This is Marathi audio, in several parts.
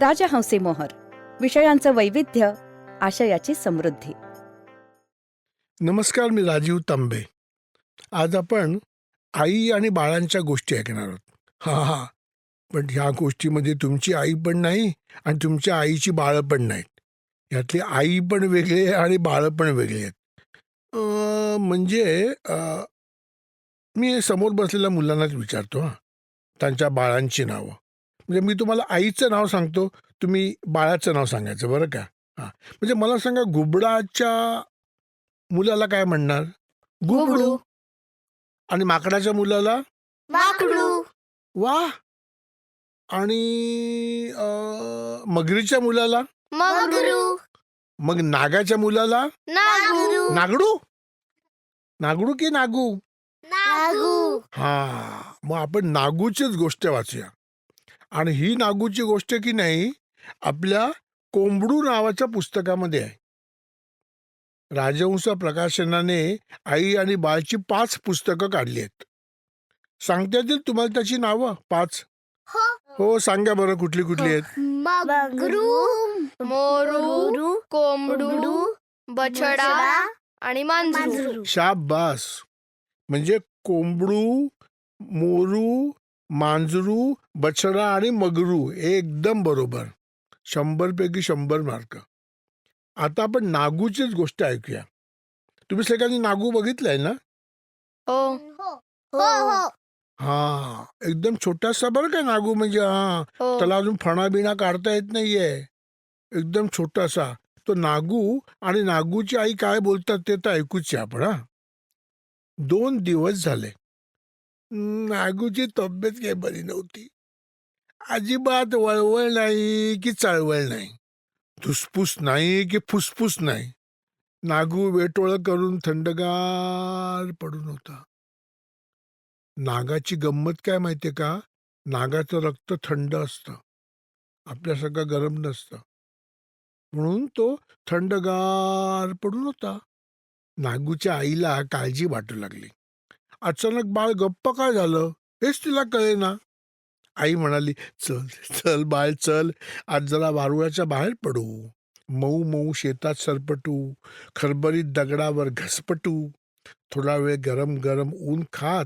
राजहंसी मोहर विषयांचं वैविध्य आशयाची समृद्धी. नमस्कार मी राजीव तांबे. आज आपण आई आणि बाळांच्या गोष्टी ऐकणार आहोत. हा हा पण ह्या गोष्टीमध्ये तुमची आई पण नाही आणि तुमच्या आईची बाळं पण नाहीत. यातली आई पण वेगळी आहे आणि बाळं पण वेगळी आहेत. म्हणजे मी समोर बसलेल्या मुलांनाच विचारतो हां. त्यांच्या बाळांची नावं. म्हणजे मी तुम्हाला आईचं नाव सांगतो तुम्ही बाळाचं नाव सांगायचं बरं का? हां. म्हणजे मला सांगा घुबडाच्या मुलाला काय म्हणणार? घुबडू. आणि माकडाच्या मुलाला? माकडू. वा! आणि अं, मगरीच्या मुलाला? मगरू. मग नागाच्या मुलाला? नागू नागडू? नागडू की नागू? नागू. हा. मग आपण नागूचीच गोष्ट वाचूया. आणि ही नागूची गोष्ट की नाही आपल्या कोंबडू नावाच्या पुस्तकामध्ये आहे. राजहंस प्रकाशनाने आई आणि बाळची पाच पुस्तकं काढली आहेत. सांगता येतील तुम्हाला त्याची नावं? पाच? हो. सांगा बरं कुठली कुठली आहेत? मगरू मोरू कोंबडू बछडा आणि मांजरू. शाबास. म्हणजे कोंबडू मोरू मांजरू बछडा आणि मगरू एकदम बरोबर. शंभर पैकी शंभर मार्क. आता आपण नागूचीच गोष्ट ऐकूया. तुम्ही सगळ्यांनी नागू बघितलंय ना? हो. हो. हो हा. एकदम छोटासा बरं का नागू म्हणजे हा हो. त्याला अजून फणा बिणा काढता येत नाहीये. एकदम छोटासा. तो नागू आणि नागूची आई काय बोलतात ते तर ऐकूच आहे आपण हा. दोन दिवस झाले. नागूची तब्येत काही बरी नव्हती. अजिबात वळवळ नाही की चळवळ नाही. धुसफूस नाही की फुसफूस नाही. नागू वेटोळ करून थंडगार पडून होता. नागाची गंमत काय माहितीये का? नागाचं रक्त थंड असतं. आपल्यासारखं गरम नसतं. म्हणून तो थंडगार पडून होता. नागूच्या आईला काळजी वाटू लागली. अचानक बाळ गप्प काय झालं? हेच तिला कळेना. आई म्हणाली चल चल बाळ चल. आज जरा वारुळाच्या बाहेर पडू. मऊ मऊ शेतात सरपटू. खरबरीत दगडावर घसपटू. थोडा वेळ गरम गरम ऊन खात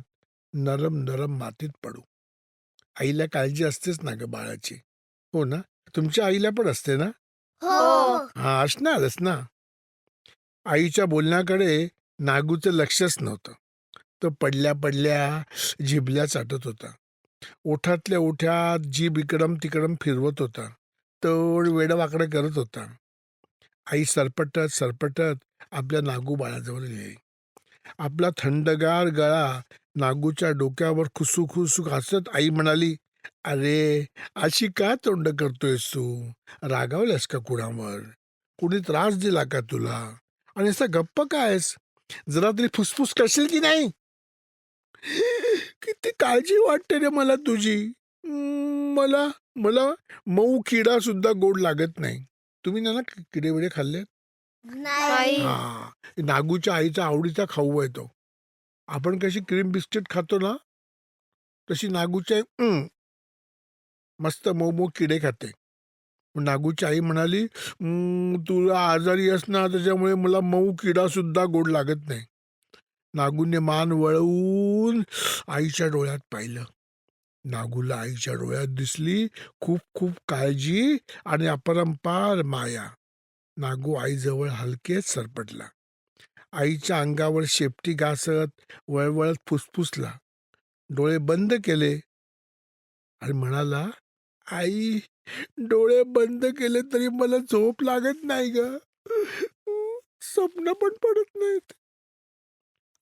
नरम नरम मातीत पडू. आईला काळजी असतेच ना ग बाळाची. हो ना? तुमच्या आईला पण असते ना? हो. हा असणारच ना आईच्या बोलण्याकडे नागूचं लक्षच नव्हतं. तो पडल्या पडल्या जिभल्या चाटत होता. ओठातल्या ओठ्यात जीभ इकडम तिकडम फिरवत होता. तोड वेडवाकडे करत होता. आई सरपटत सरपटत आपल्या नागू बाळाजवळ येई आपला थंडगार गळा नागूच्या डोक्यावर खुसू खुसू घासत आई म्हणाली अरे अशी का तोंड करतोयस तू? रागावल्यास का कुणावर? कुणी त्रास दिला का तुला? आणि असा गप्प कायस जरा तरी फुसफुस करशील की नाही? किती काळजी वाटते रे मला तुझी. मला मला मऊ किडा सुद्धा गोड लागत नाही. तुम्ही ना ना किडे बिडे खाल्ले? नाही. हा नागूच्या आईचा आवडीचा खाऊ आहे तो. आपण कशी क्रीम बिस्किट खातो ना तशी नागूच्या आई, मस्त मऊ मऊ किडे खाते. नागूची आई म्हणाली "हम्म, तुला आजारी ना त्याच्यामुळे मला मऊ किडा सुद्धा गोड लागत नाही. नागूने मान वळवून आईच्या डोळ्यात पाहिलं. नागूला आईच्या डोळ्यात दिसली खूप खूप काळजी आणि अपरंपार माया. नागू आईजवळ हलकेच सरपटला. आईच्या अंगावर शेपटी घासत वळवळत फुसफुसला. डोळे बंद केले. आणि म्हणाला आई डोळे बंद केले तरी मला झोप लागत नाही ग. स्वप्न पण पडत नाहीत.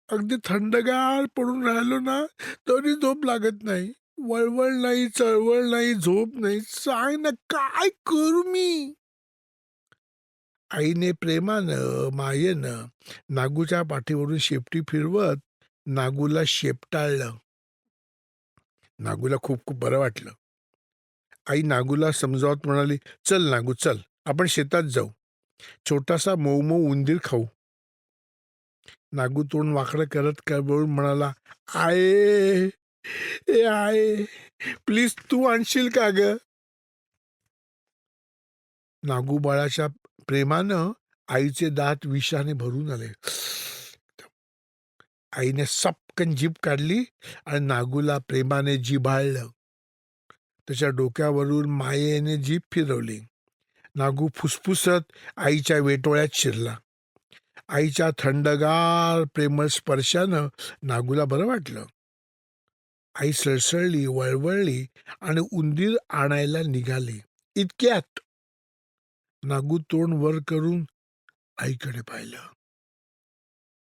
अगदी थंडगार पडून राहिलो ना तरी झोप लागत नाही. वळवळ नाही चळवळ नाही झोप नाही सांग ना काय करू मी? आईने प्रेमानं मायेनं नागूच्या पाठीवरून शेपटी फिरवत नागूला शेपटाळलं. नागूला खूप खूप बरं वाटलं. आई नागूला समजावत म्हणाली चल नागू चल आपण शेतात जाऊ. छोटासा मऊ मऊ उंदीर खाऊ. नागू तोंड वाकडं करत कळबळून म्हणाला आये ए आये प्लीज तू आणशील का ग? नागू बाळाच्या प्रेमानं आईचे दात विषाने भरून आले. आईने सपकन जीभ काढली आणि नागूला प्रेमाने जिभाळलं. त्याच्या डोक्यावरून मायेने जीभ फिरवली. नागू फुसफुसत आईच्या वेटोळ्यात शिरला. आईच्या थंडगार प्रेमळ स्पर्शानं नागूला बरं वाटलं. आई सळसळली वळवळली आणि उंदीर आणायला निघाली. इतक्यात नागू तोंड वर करून आईकडे पाहिलं.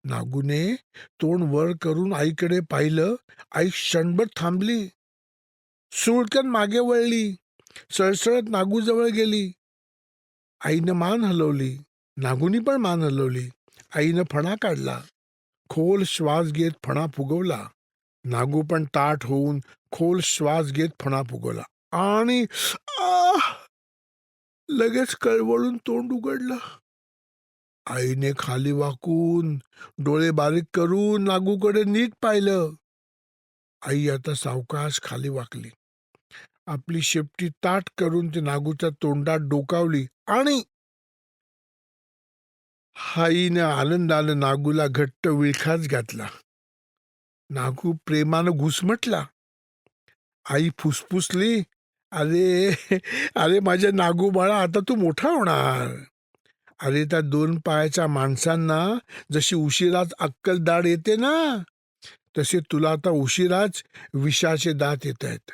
नागूने तोंड वर करून आईकडे पाहिलं. आई क्षणभर थांबली. सुळकन मागे वळली. सळसळत नागूजवळ गेली. आईनं मान हलवली. नागूनी पण मान हलवली. आईनं फणा काढला. खोल श्वास घेत फणा फुगवला. नागू पण ताट होऊन खोल श्वास घेत फणा फुगवला. आणि आह! लगेच कळवळून तोंड उघडलं. आईने खाली वाकून डोळे बारीक करून नागूकडे नीट पाहिलं. आई आता सावकाश खाली वाकली. आपली शेपटी ताट करून ती नागूच्या तोंडात डोकावली आणि आईने आनंदानं नागूला घट्ट विळखाच घातला. नागू प्रेमानं घुसमटला. आई फुसफुसली अरे अरे माझ्या नागू बाळा आता तू मोठा होणार. अरे त्या दोन पायाच्या माणसांना जशी उशिराच अक्कल दाढ येते ना तसे तुला आता उशिराच विषाचे दात येत आहेत.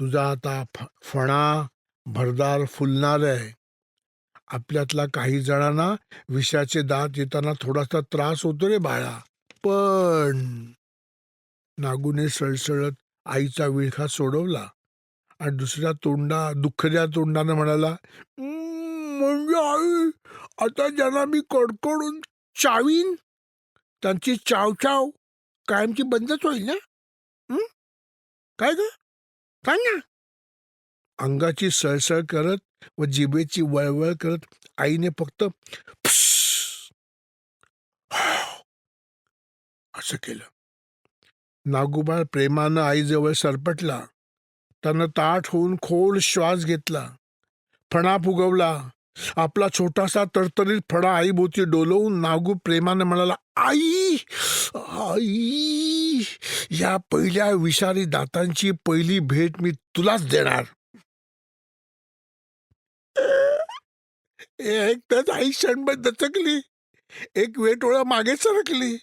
तुझा आता फ- फणा भरदार फुलणार आहे. आपल्यातला काही जणांना विषाचे दात येताना थोडासा त्रास होतो रे बाळा. पण नागूने सळसळत आईचा विळखा सोडवला आणि दुसऱ्या तोंडा दुःखद्या तोंडानं म्हणाला म्हणजे आई आता ज्यांना मी कडकडून चावीन त्यांची चाव चाव कायमची बंदच होईल ना? काय ग? सांग ना. अंगाची सळसळ करत व जिभेची वळवळ करत आईने फक्त असं केलं. नागोबाळ प्रेमानं आईजवळ सरपटला. त्यानं ताठ होऊन खोल श्वास घेतला. फणा फुगवला. आपला छोटासा तरतरीत फणा आईभोवती डोलवून नागू प्रेमानं म्हणाला आई आई या पहिल्या विषारी दातांची पहिली भेट मी तुलाच देणार. एक तर आई क्षणभर दचकली. एक वेटोळा मागे सरकली.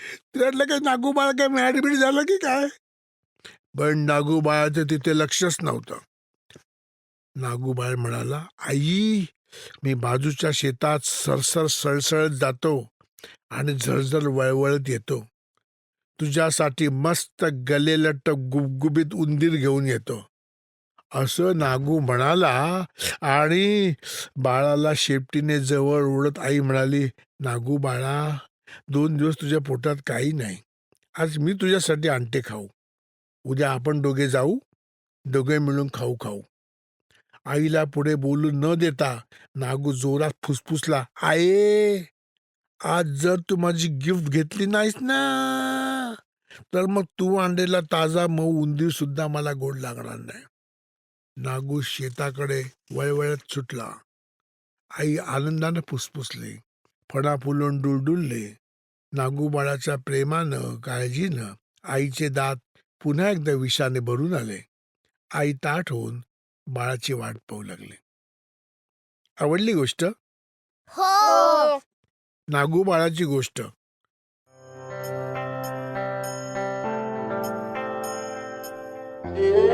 तिला काही नागूबाळा नागूबाळ काय मॅडबीड झालं की काय? पण नागूबाळाचं तिथे लक्षच नव्हतं. नागूबाळ म्हणाला आई मी बाजूच्या शेतात सरसर सळसळत जातो आणि झळझळ वळवळत येतो. तुझ्यासाठी मस्त गलेलट्ट गुबगुबीत उंदीर घेऊन येतो. असं नागू म्हणाला आणि बाळाला शेपटीने जवळ ओढत आई म्हणाली नागू बाळा दोन दिवस तुझ्या पोटात काही नाही. आज मी तुझ्यासाठी आणते खाऊ. उद्या आपण दोघे जाऊ. दोघे मिळून खाऊ खाऊ. आईला पुढे बोलू न देता नागू जोरात फुसफुसला आये आज जर तू माझी गिफ्ट घेतली नाहीस ना तर मग तू आणलेला ताजा मऊ उंदीर सुद्धा मला गोड लागणार नाही. नागू शेताकडे वळवळत सुटला. आई आनंदानं फुसफुसली फणा फुलून डुलडुलले नागूबाळाच्या प्रेमानं काळजीनं आईचे दात पुन्हा एकदा विषाने भरून आले. आई ताठ होऊन बाळाची वाट पाहू लागली. आवडली गोष्ट? हो. नागू बाळाची गोष्ट. हो